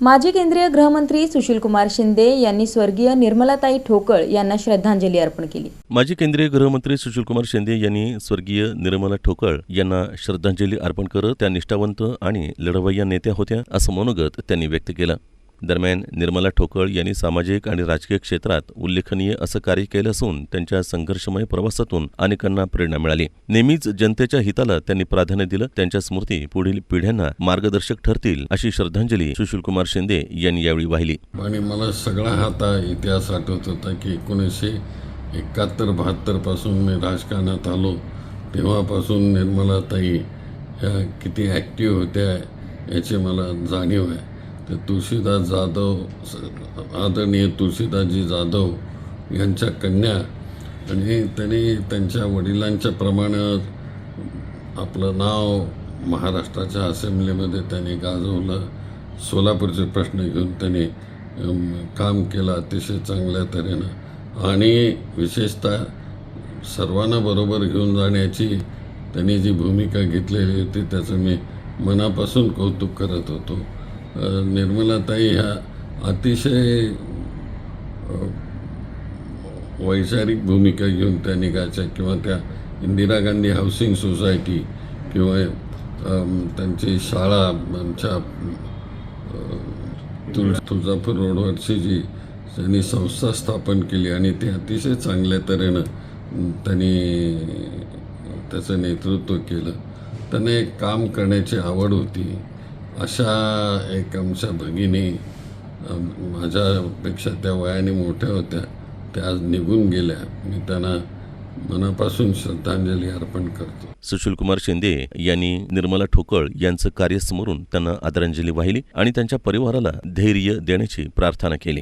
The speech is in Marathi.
माजी केंद्रीय गृहमंत्री सुशीलकुमार शिंदे यांनी स्वर्गीय निर्मलाताई ठोकळ यांना श्रद्धांजली अर्पण केली. माजी केंद्रीय गृहमंत्री सुशीलकुमार शिंदे यांनी स्वर्गीय निर्मला ठोकळ यांना श्रद्धांजली अर्पण करत त्या निष्ठावंत आणि लढवय्या नेत्या होत्या असं मनोगत त्यांनी व्यक्त केलं. दरम्यान निर्मला ठोकळ यांनी सामाजिक आणि राजकीय क्षेत्रात उल्लेखनीय असं कार्य केलं असून त्यांच्या संघर्षमय प्रवासातून अनेकांना प्रेरणा मिळाली. नेहमीच जनतेच्या हिताला त्यांनी प्राधान्य दिलं त्यांच्या स्मृती पुढील पिढ्यांना मार्गदर्शक ठरतील अशी श्रद्धांजली सुशीलकुमार शिंदे यांनी यावेळी वाहिली. आणि मला सगळा हाता इतिहास आठवत होता की एकोणीसशे एकाहत्तर बहात्तरपासून मी राजकारणात आलो. तेव्हापासून निर्मलाताई ह्या किती ॲक्टिव्ह होत्या याची मला जाणीव आहे. ते तुळशीदास जाधव आदरणीय तुळशीदासजी जाधव यांच्या कन्या आणि त्यांनी त्यांच्या वडिलांच्या प्रमाणात आपलं नाव महाराष्ट्राच्या असेंब्लीमध्ये त्यांनी गाजवलं. सोलापूरचे प्रश्न घेऊन त्यांनी काम केलं अतिशय चांगल्या तऱ्हेनं. आणि विशेषतः सर्वांना बरोबर घेऊन जाण्याची त्यांनी जी भूमिका घेतलेली होती त्याचं मी मनापासून कौतुक करत होतो. निर्मलाताई ह्या अतिशय वैचारिक भूमिका घेऊन त्या निघायच्या किंवा त्या इंदिरा गांधी हाऊसिंग सोसायटी किंवा त्यांची शाळा आमच्या तुळ तुळजापूर रोडवरची जी त्यांनी संस्था स्थापन केली आणि ती अतिशय चांगल्या तऱ्हेनं त्यांनी त्याचं नेतृत्व केलं. त्यांना एक काम करण्याची आवड होती. अशा एक आमच्या भगिनी माझ्यापेक्षा त्या वयाने मोठ्या होत्या. त्या आज निघून गेल्या. मी त्यांना मनापासून श्रद्धांजली अर्पण करतो. सुशीलकुमार शिंदे यांनी निर्मला ठोकळ यांचं कार्य स्मरून त्यांना आदरांजली वाहिली आणि त्यांच्या परिवाराला धैर्य देण्याची प्रार्थना केली.